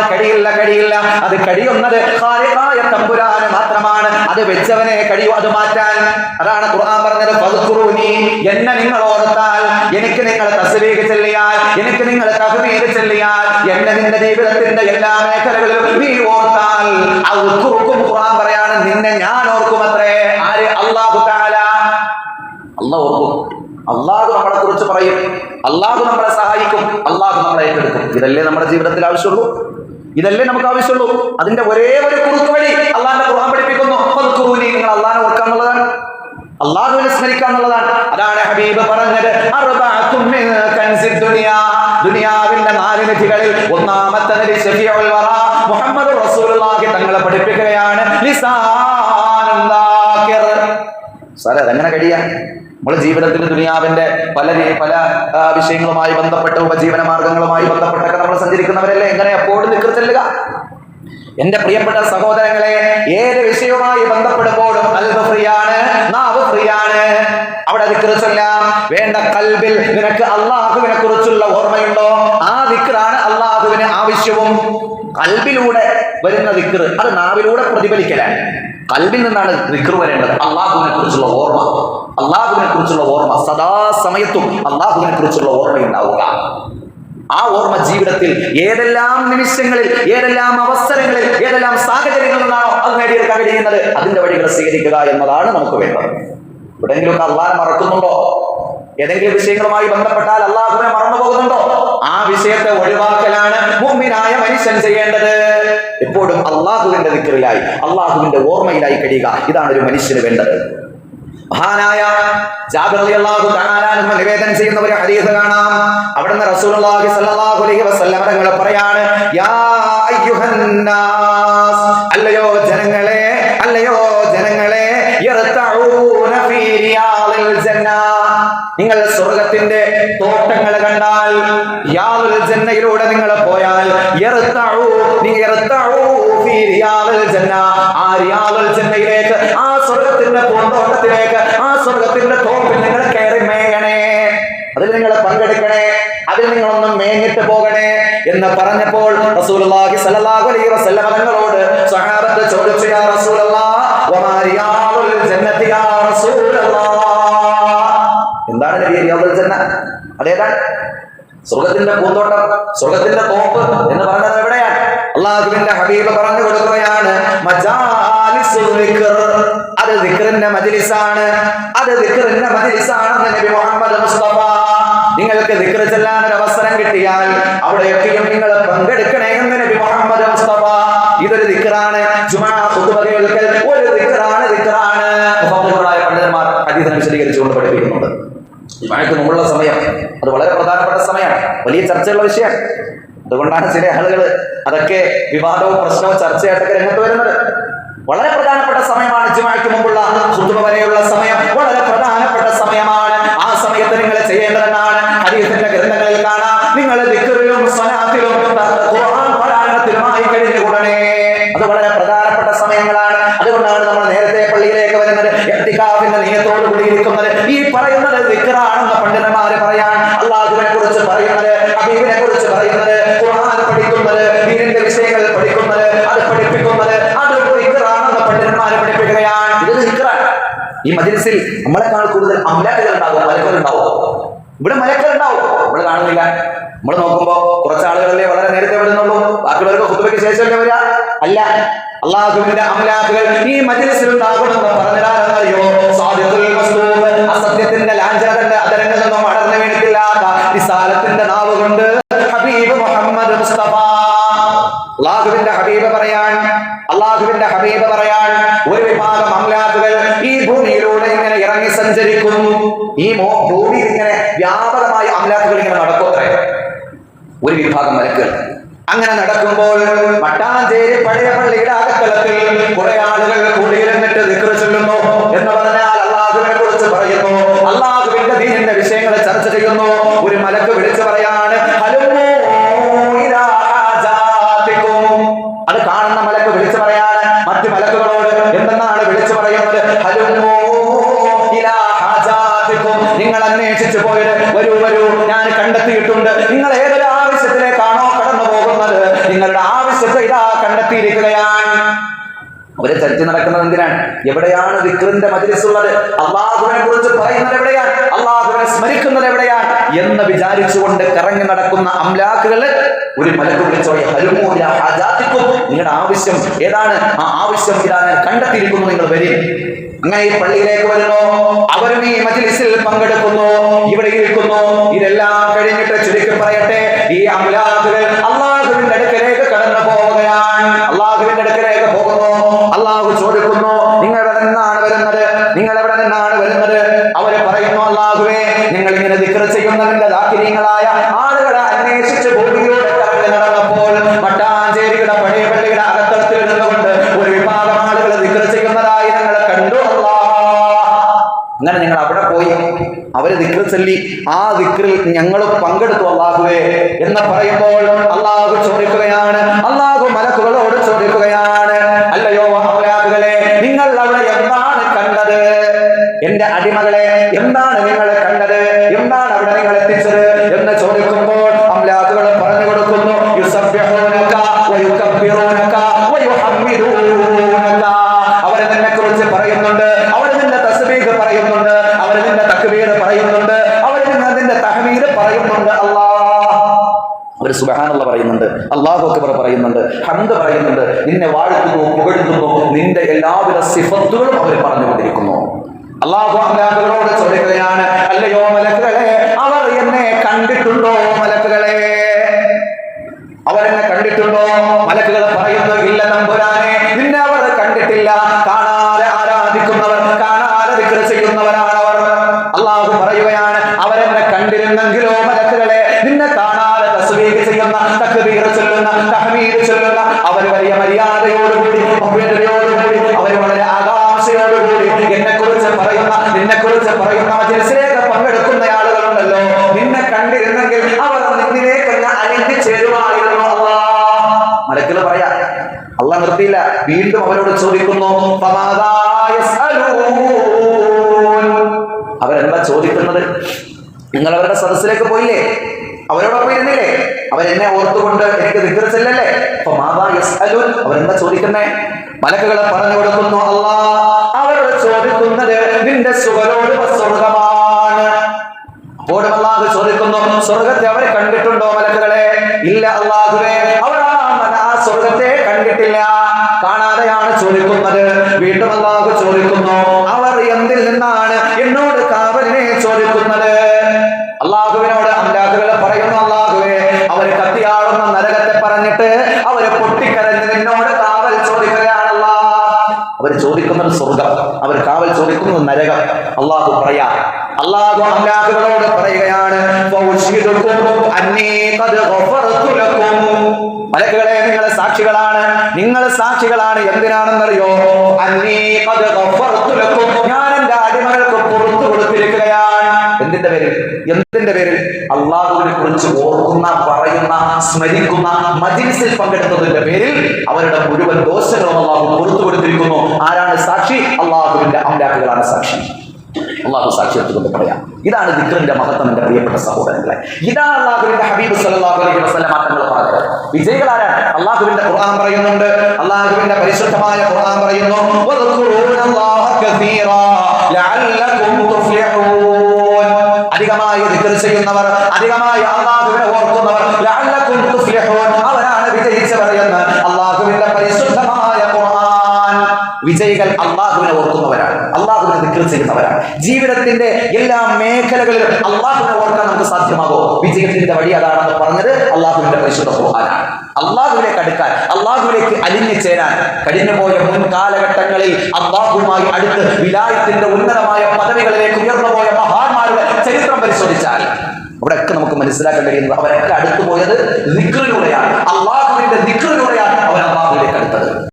കഴിയില്ല കഴിയില്ല അത് കഴിയുന്നത് തമ്പുരാന് മാത്രമാണ്. അത് വെച്ചവനെ കഴിയൂ അത് മാറ്റാൻ. അതാണ് ഖുർആൻ പറഞ്ഞത് ഫദ്കുറൂനി എന്നെ നിങ്ങൾ ഓർത്താൽ എനിക്ക് നിങ്ങൾ തസ്ബീഹ് ചെല്ലിയാൽ എനിക്ക് നിങ്ങൾ തഹ്മീദ് ചെല്ലിയാൽ എന്നെ നിന്റെ ജീവിതത്തിന്റെ എല്ലാ മേഖലകളിലും നീ ഓർത്താൽ. അതുക്കും ഖുർആൻ പറയാണ് നിന്നെ ഞാൻ ഓർക്കുമത്രേ. ആര്? അല്ലാഹു തആല. ഓർക്കും. അള്ളാഹു നമ്മളെ കുറിച്ച് പറയും. അള്ളാഹു നമ്മളെ സഹായിക്കും. അള്ളാഹു നമ്മളെ ഏറ്റെടുക്കും. ഇതല്ലേ നമ്മുടെ ജീവിതത്തിൽ ആവശ്യമുള്ളൂ. ഇതല്ലേ നമുക്ക് ആവശ്യമുള്ളൂ. അതിന്റെ ഒരേ ഒരു കുറുക്ക് വഴി അള്ളാഹിന്റെ ഖുർആൻ പഠിപ്പിക്കുന്നു. ഫദ്കുറൂനി, നിങ്ങൾ അള്ളാഹിനെ ഓർക്കുക എന്നുള്ളതാണ് അള്ളാഹുവിനെ സ്മരിക്കുക എന്നുള്ളതാണ് അതാണ് ഹബീബ് പറഞ്ഞത്. ദുനിയാവിന്റെ നാല് നിധികളിൽ ഒന്നാമത്തെ നബി ശഫീഉൽ വറ. മുഹമ്മദ് റസൂലുള്ളാഹി തങ്ങളെ പഠിപ്പിക്കുകയാണ്. ലിസാനുൻ ദാകിർ സാറേ അതെങ്ങനെ കഴിയാം നമ്മുടെ ജീവിതത്തിൽ ദുനിയാവിന്റെ പല പല വിഷയങ്ങളുമായി ബന്ധപ്പെട്ട ഉപജീവന മാർഗങ്ങളുമായി ബന്ധപ്പെട്ടൊക്കെ നമ്മൾ സഞ്ചരിക്കുന്നവരല്ലേ? എങ്ങനെ എപ്പോഴും നിക്കർ ചെല്ലുക? എന്റെ പ്രിയപ്പെട്ട സഹോദരങ്ങളെ ഏത് വിഷയവുമായി ബന്ധപ്പെടുമ്പോഴും കൽബ് ഫ്രീയാണ് നാവ് ഫ്രീയാണ്. അവിടെ ദിക്ർ ചൊല്ലാം. വേണ്ട കൽബിൽ നിനക്ക് അള്ളാഹുവിനെ കുറിച്ചുള്ള ഓർമ്മയുണ്ടോ? ആ ദിക്റാണ് അള്ളാഹുവിന് ആവശ്യവും. കൽബിലൂടെ വരുന്ന ദിക്ർ അത് നാവിലൂടെ പ്രതിഫലിക്കലാണ്. കൽബിൽ നിന്നാണ് ദിക്ർ വരേണ്ടത്. അള്ളാഹുവിനെ കുറിച്ചുള്ള ഓർമ്മ. അള്ളാഹുവിനെ കുറിച്ചുള്ള ഓർമ്മ സദാസമയത്തും അള്ളാഹുവിനെ കുറിച്ചുള്ള ഓർമ്മയുണ്ടാവുക. ആ ഓർമ്മ ജീവിതത്തിൽ ഏതെല്ലാം നിമിഷങ്ങളിൽ ഏതെല്ലാം അവസരങ്ങളിൽ ഏതെല്ലാം സാഹചര്യങ്ങളിലാണോ അത് നേടിയെടുക്കാൻ കഴിയുന്നത് അതിന്റെ വഴികൾ സ്വീകരിക്കുക എന്നതാണ് നമുക്ക് വേണ്ടത്. എവിടെയെങ്കിലുമൊക്കെ അള്ളാഹ് മറക്കുന്നുണ്ടോ? ഏതെങ്കിലും വിഷയങ്ങളുമായി ബന്ധപ്പെട്ടാൽ അള്ളാഹുവിനെ മറന്നു പോകുന്നുണ്ടോ ആ വിഷയത്തെ ഒഴിവാക്കലാണ് മുമ്പിനായ മനുഷ്യൻ ചെയ്യേണ്ടത്. എപ്പോഴും അള്ളാഹുവിന്റെ ദിക്കറിലായി അള്ളാഹുവിന്റെ ഓർമ്മയിലായി കഴിയുക. ഇതാണ് ഒരു മനുഷ്യന് വേണ്ടത്. മഹാനായ ജാഗ്രതയല്ലാഹു കാണാനാണെന്ന് നിവേദനം ചെയ്യുന്ന ഒരു ഹദീസ് കാണാം. അവിടുന്ന് റസൂലുള്ളാഹി സ്വല്ലല്ലാഹു അലൈഹി വസല്ലം തങ്ങൾ പറയാണ് യാ അല്ലയോ ജനങ്ങളെ നിങ്ങൾ സ്വർഗത്തിന്റെ തോട്ടങ്ങൾ കണ്ടാൽ യാവൽ ജന്നയിലൂടെ നിങ്ങൾ പോയാൽ ജന്നയിലേക്ക് ആ സ്വർഗത്തിന്റെ പൂന്തോട്ടത്തിലേക്ക് ആ സ്വർഗത്തിന്റെ തോപ്പിൽ നിങ്ങൾ കയറി മേയണേ. അതിൽ നിങ്ങൾ പങ്കെടുക്കണേ. അതിൽ നിങ്ങളൊന്നും മേഞ്ഞിട്ട് പോകണേ എന്ന് പറഞ്ഞപ്പോൾ റസൂലുള്ളാഹി സ്വല്ലല്ലാഹു അലൈഹി തങ്ങളോട് ചോദിച്ചു യാ അതേതാണ്? സ്വർഗത്തിന്റെ പൂന്തോട്ടം സ്വർഗത്തിന്റെ തോപ്പ് എന്ന് പറഞ്ഞത് എവിടെയാണ്? അള്ളാഹുവിന്റെ ഹബീബ് പറഞ്ഞു കൊടുക്കുകയാണ്. അത് ദിക്റിന്റെ മജിലിസാണ്. അത് ദിക്റിന്റെ മജിലിസാണെന്ന് നബി മുഹമ്മദ് മുസ്തഫ. നിങ്ങൾക്ക് ദിക്ർ ചെല്ലാൻ ഒരു അവസരം കിട്ടിയാൽ അവിടെയൊക്കെയും നിങ്ങൾ പങ്കെടുക്കണേ എന്ന് നബി മുഹമ്മദ് മുസ്തഫ ഇതൊരു ദിക്റാണ് ജുമാ ഖുതുബ കേൾക്കൽ ഒരു ദിക്റാണ് ദിക്റാണ് മുഫദ്ദിലുകളായ പണ്ഡിതന്മാർ ഹദീസിനെ വിശദീകരിച്ചുകൊണ്ട് പഠിപ്പിക്കുന്നുണ്ട് ജുമാക്ക് മുമ്പുള്ള സമയം അത് വളരെ പ്രധാനപ്പെട്ട സമയമാണ് വലിയ ചർച്ചയുള്ള വിഷയം. അതുകൊണ്ടാണ് ചില ആളുകൾ അതൊക്കെ വിവാദവും പ്രശ്നവും ചർച്ചയായിട്ടൊക്കെ രംഗത്ത് വരുന്നത്. വളരെ പ്രധാനപ്പെട്ട സമയമാണ് ജുമാക്ക് മുമ്പുള്ള ഖുതുബ വരെയുള്ള സമയം. വളരെ പ്രധാനപ്പെട്ട സമയമാണ്. ആ സമയത്ത് നിങ്ങൾ ചെയ്യേണ്ടതെന്നാണ് അദ്ദേഹത്തിന്റെ ഗ്രന്ഥങ്ങളിൽ കാണാം. നിങ്ങൾ ദിക്റിലും സ്വലാത്തിലും പാരായണത്തിലുമായി കഴിഞ്ഞുകൂടണേ. അത് വളരെ പ്രധാനപ്പെട്ട സമയങ്ങളാണ്. അതുകൊണ്ടാണ് നമ്മൾ നേരത്തെ പള്ളിയിലേക്ക് വരുന്നത്. എത്തിക്കാവിന്റെ നിയത്തോട് കൂടി ഇരിക്കുന്നത്. ഈ പറയുന്നത് ദിക്റാണെന്ന് പണ്ഡിതന്മാര് പറയാൻ അള്ളാഹുവിനെ കുറിച്ച് പറയുന്നത് ഹബീബിനെ കുറിച്ച് പറയുന്നത് ഖുർആൻ പഠിക്കുന്നത് ദീനിന്റെ വിഷയങ്ങൾ പഠിക്കുന്നത് അത് പഠിപ്പിക്കുന്നത് അത് ദിക്റാണെന്ന് പണ്ഡിതന്മാര് പഠിപ്പിക്കുകയാണ് ഇത് ദിക്റാണ് നമ്മളെ നമ്മളെക്കാൾ കൂടുതൽ അമലാക്കുകൾ ഉണ്ടാവും മലക്കുകൾ ഉണ്ടാവും. ഇവിടെ മലക്കൾ ഉണ്ടാവും. നമ്മൾ കാണുന്നില്ല. നമ്മൾ നോക്കുമ്പോ കുറച്ച് ആളുകളല്ലേ വളരെ നേരത്തെ വരുന്നുള്ളൂ. ബാക്കിയുള്ളവർക്ക് കുത്തുവയ്ക്ക് ശേഷമല്ലേ വരിക? അല്ല. അള്ളാഹുവിന്റെ അമലാക്കുകൾ ഈ മജിൽസിൽ ഉണ്ടാകുമെന്ന് പറഞ്ഞാലറിയോ അസത്യത്തിന്റെ ലാഞ്ചനത്തിന്റെ അതരങ്ങളിൽ നിന്നും അടർന്നു വീണിട്ടില്ലാത്ത വിശാലത്തിന്റെ നാവ് കൊണ്ട് ഹബീബ് മുഹമ്മദ് മുസ്തഫ അള്ളാഹുവിന്റെ ഹബീബ് പറയാൻ അള്ളാഹുവിന്റെ ഹബീബ് പറയാൻ ഒരു വിഭാഗം അമലാക്കുകൾ ഈ ഭൂമിയിലൂടെ ഇങ്ങനെ ഇറങ്ങി സഞ്ചരിക്കും ഈ മോ- ഭൂമിയിൽ ഇങ്ങനെ വ്യാപകമായ അമലാക്കുകൾ ഇങ്ങനെ നടക്കത്രേ ഒരു വിഭാഗം മലക്കുകൾ. അങ്ങനെ നടക്കുമ്പോൾ മട്ടാഞ്ചേരി പഴയ പള്ളിയുടെ അകത്തളത്തിൽ കുറെ ആളുകൾ കൂടിയിരുന്നിട്ട് ദിക്ർ ചൊല്ലുന്നു എന്ന് പറഞ്ഞാൽ അള്ളാഹുവിനെ കുറിച്ച് പറയുന്നു. അള്ളാഹുവിന്റെ ദീനിന്റെ വിഷയങ്ങളെ ചർച്ച ചെയ്യുന്നു. ഒരു മലക്ക് വിളിച്ചു പറയാണ് അത് കാണുന്ന മലക്ക് വിളിച്ചു പറയാണ് നിങ്ങൾ അന്വേഷിച്ചു പോയത്? വരൂ വരൂ. ഞാൻ കണ്ടെത്തിയിട്ടുണ്ട്. നിങ്ങൾ ഏതൊരു ആവശ്യത്തിലേക്കാണോ കടന്നു പോകുന്നത് നിങ്ങളുടെ ആവശ്യത്തെ ഇതാ കണ്ടെത്തിയിരിക്കുകയാണ്. അവരെ ചരിച്ചു നടക്കുന്നത് എന്തിനാണ് എവിടെയാണ് വിക്രിന്റെ മജിലിസുള്ളത്? അള്ളാഹുവിനെ കുറിച്ച് പറയുന്നത് എവിടെയാണ്? അള്ളാഹുവിനെ സ്മരിക്കുന്നത് എവിടെയാണ്? എന്ന് വിചാരിച്ചുകൊണ്ട് കറങ്ങി നടക്കുന്ന അംലാക്കുകൾ ഒരു മലക്ക് വിളിച്ചോ ഹലുമൂല നിങ്ങളുടെ ആവശ്യം ഏതാണ്? ആ ആവശ്യം ഇതാണ് കണ്ടെത്തിയിരിക്കുന്നു നിങ്ങൾ വരും അങ്ങനെ ഈ പള്ളിയിലേക്ക് വരുന്നു. അവരും ഈ മജിലിസിൽ പങ്കെടുക്കുന്നു ഇവിടെ ഇരിക്കുന്നു ഇതെല്ലാം കഴിഞ്ഞിട്ട് ചുരുക്കി പറയട്ടെ ഈ അംലാക്കുകൾ അള്ളാഹുവിന്റെ അടുക്കലേക്ക് കടന്നു പോവുകയാണ് അള്ളാഹുവിന്റെ അടുക്കലേക്ക് പോകുന്നു അള്ളാഹു ചോദിക്കുന്നു നിങ്ങൾ എവിടെ നിന്നാണ് വരുന്നത് നിങ്ങൾ എവിടെ നിന്നാണ് വരുന്നത് അവർ പറയുന്നു അള്ളാഹുവേ നിങ്ങൾ ഇങ്ങനെ ദിക്ർ ചെയ്യുന്നതിന്റെ ദാക്കിര്യങ്ങളായ ആളുകളെ അന്വേഷിച്ച് അങ്ങനെ കറങ്ങി നടന്നപ്പോൾ മട്ടാഞ്ചേരിയുടെ പഴയ പള്ളിയുടെ അകത്തളത്തിൽ നിന്നുകൊണ്ട് ഒരു വിഭാഗം ആളുകൾ ചെയ്യുന്നതായി ഞങ്ങൾ കണ്ടു. അങ്ങനെ നിങ്ങൾ അവിടെ പോയി. അവർ ദിക്ർ ചൊല്ലി. ആ ദിക്റിൽ ഞങ്ങൾ പങ്കെടുത്തു അള്ളാഹുവേ എന്ന് പറയുമ്പോൾ അള്ളാഹു ചോദിക്കുകയാണ് അള്ളാഹു മലക്കുകളോട് ചോദിക്കുകയാണ് അല്ലയോ അമലാഖുകളെ നിങ്ങൾ അവിടെ എന്താണ് കണ്ടത് എന്റെ അടിമകളെ എന്താണ് നിങ്ങൾ കണ്ടത് എന്താണ് അവിടെ നിങ്ങൾ എത്തിച്ചത് എന്ന് ചോദിക്കുമ്പോൾ അമലാഖുകൾ പറഞ്ഞു കൊടുക്കുന്നു യുസബ്ബിഹൂനക വയുകബ്ബിറൂനക വയുഹമ്മിദൂനക അവരെ നിന്നെ കുറിച്ച് പറയുന്നുണ്ട് അവർ നിന്റെ തസ്ബീഹ് പറയുന്നുണ്ട് അവർ നിന്റെ തക്ബീർ പറയുന്നുണ്ട് അവർ നിന്നെ നിന്റെ തഹമീദ് പറയുന്നുണ്ട് അല്ലാ അവർ സുബഹാനുള്ള പറയുന്നുണ്ട് അള്ളാഹു അക്ബർ പറയുന്നുണ്ട് ഹന്ത് പറയുന്നുണ്ട് നിന്നെ വാഴ്ത്തുന്നു പുകഴ്ത്തുന്നു നിന്റെ എല്ലാവിധ സിഫത്തുകളും അവർ പറഞ്ഞുകൊണ്ടിരിക്കുന്നു. അള്ളാഹു അല്ലാഹുകളോട് ചോദിക്കുകയാണ് അല്ലയോ മലക്കുകളെ അവർ എന്നെ കണ്ടിട്ടുണ്ടോ മലക്കുകളെ? അവരെന്നെ കണ്ടിട്ടുണ്ടോ? മലക്കുകൾ പറയുന്നു ഇല്ല നമ്പുരാനെ നിന്നെ അവർ കണ്ടിട്ടില്ല. കാണാതെ ആരാധിക്കുന്നവർ കാണാതെ വിക്ര ചെയ്യുന്നവരാണ് അവർ അള്ളാഹു പറയുകയാണ് അവരെന്നെ കണ്ടിരുന്നെങ്കിലോ മര്യാദയോടുകൂടി ഭവ്യതയോടുകൂടി അവർ വളരെ ആകാംക്ഷയോടുകൂടി എന്നെ കുറിച്ച് പറയുന്ന നിന്നെ കുറിച്ച് പറയുന്ന മജ്ലിസിലേക്ക് പങ്കെടുക്കുന്ന ആളുകളുണ്ടല്ലോ. നിന്നെ കണ്ടിരുന്നെങ്കിൽ അവർ നിന്നിലേക്ക് അലിഞ്ഞു ചേരുമായിരുന്നു അല്ലാ മലക്കുകൾ പറയാ അള്ള നിർത്തിയില്ല. വീണ്ടും അവരോട് ചോദിക്കുന്നു? അവരെന്താ ചോദിക്കുന്നത്? നിങ്ങൾ അവരുടെ സദസ്സിലേക്ക് പോയില്ലേ? ഇരുന്നില്ലേ അവരെന്നെ ഓർത്തുകൊണ്ട് എനിക്ക് നിഗ്രച്ചല്ലേ അപ്പൊ മാതാ യസ്അലൂൻ അവരെന്താ ചോദിക്കുന്നേ? മലക്കുകളെ പറഞ്ഞു കൊടുക്കുന്നു അള്ളാ അവരോട് ചോദിക്കുന്നത് നിന്റെ സുഖരോട് സ്വർഗമാണ്. അപ്പോഴും അള്ളാഹ് ചോദിക്കുന്നു സ്വർഗത്തെ അവരെ കണ്ടിട്ടുണ്ടോ മലക്കുകളെ? ഇല്ല അള്ളാഹുവേ ആ സ്വർഗത്തെ കണ്ടിട്ടില്ല. കാണാതെയാണ് ചോദിക്കുന്നത്. വീണ്ടും അള്ളാഹു ചോദിക്കുന്നു അവർ എന്തിൽ നിന്നാണ് എന്നോട് അവർ ചോദിക്കുന്നത് സ്വർഗം അവർ കാവൽ ചോദിക്കുന്നത് നരകം. അള്ളാഹു പറയാ അള്ളാഹു അምላഹുകളോട് പറയുകയാണ്. മലക്കുകളെ നിങ്ങൾ സാക്ഷികളാണ്. നിങ്ങൾ സാക്ഷികളാണ് എന്തിനാണെന്നറിയോ? ഞാൻ എന്റെ അടിമകൾക്ക് പുറത്തു കൊടുത്തിരിക്കുകയാണ്. എന്തിന്റെ പേരിൽ? എന്തിന്റെ പേരിൽ? അള്ളാഹുവിനെ കുറിച്ച് ഓർക്കുന്ന പറയുന്ന സ്മരിക്കുന്ന മജിൽസിൽ പങ്കെടുത്തതിന്റെ പേരിൽ അവരുടെ മുഴുവൻ ദോഷങ്ങളും അള്ളാഹു പുറത്തു കൊടുത്തിരിക്കുന്നു. ആരാണ് സാക്ഷി? അള്ളാഹുവിന്റെ അമ്ലാക്കുകളാണ് സാക്ഷി. അള്ളാഹു സാക്ഷ്യത്തിൽ കൊണ്ട് പറയാം. ഇതാണ് ദിക്റിന്റെ മഹത്വം എന്റെ പ്രിയപ്പെട്ട സഹോദരങ്ങളെ. ഇതാണ് അള്ളാഹുവിന്റെ ഹബീബ് സല്ലല്ലാഹു അലൈഹി വസല്ലം തങ്ങൾ പറഞ്ഞത്. വിജയികളാരാ അള്ളാഹുവിന്റെ ഖുർആൻ പറയുന്നുണ്ട്. അള്ളാഹുവിന്റെ പരിശുദ്ധമായ ഖുർആൻ പറയുന്നു. അധികമായി ദിക്ർ ചെയ്യുന്നവർ അധികമായി അള്ളാഹുവിനെ ഓർക്കുന്നവർ അവരാണ് വിജയിച്ചവർ എന്ന് അള്ളാഹുവിന്റെ പരിശുദ്ധമായ ഖുർആൻ. വിജയികൾ അള്ളാഹുവിനെ ഓർക്കുന്നവരാണ് അള്ളാഹുവിനെ ദിക്ർ ചെയ്യുന്നവരാണ്. ജീവിതത്തിന്റെ എല്ലാ മേഖലകളിലും അള്ളാഹുവിനെ ഓർക്കാൻ നമുക്ക് സാധ്യമാകോ വിജയത്തിന്റെ വഴി അതാണെന്ന് പറഞ്ഞത് അള്ളാഹുവിന്റെ പരിശുദ്ധ ഖുർആനാണ്. അള്ളാഹുവിലേക്ക് അടുക്കാൻ അള്ളാഹുവിലേക്ക് അലിഞ്ഞു ചേരാൻ കഴിഞ്ഞുപോയ മുൻ കാലഘട്ടങ്ങളിൽ അള്ളാഹുമായി അടുത്ത് വിലായത്തിന്റെ ഉന്നതമായ പദവികളിലേക്ക് ഉയർന്നുപോയ ചരിത്രം പരിശോധിച്ചാൽ അവിടെയൊക്കെ നമുക്ക് മനസ്സിലാക്കാൻ കഴിയുന്നത് അവരൊക്കെ അടുത്തു പോയത് ദിക്റിലൂടെയാണ്. അള്ളാഹുവിന്റെ ദിക്റിലൂടെയാണ് അവർ അള്ളാഹുവിലേക്ക് അടുത്തത്.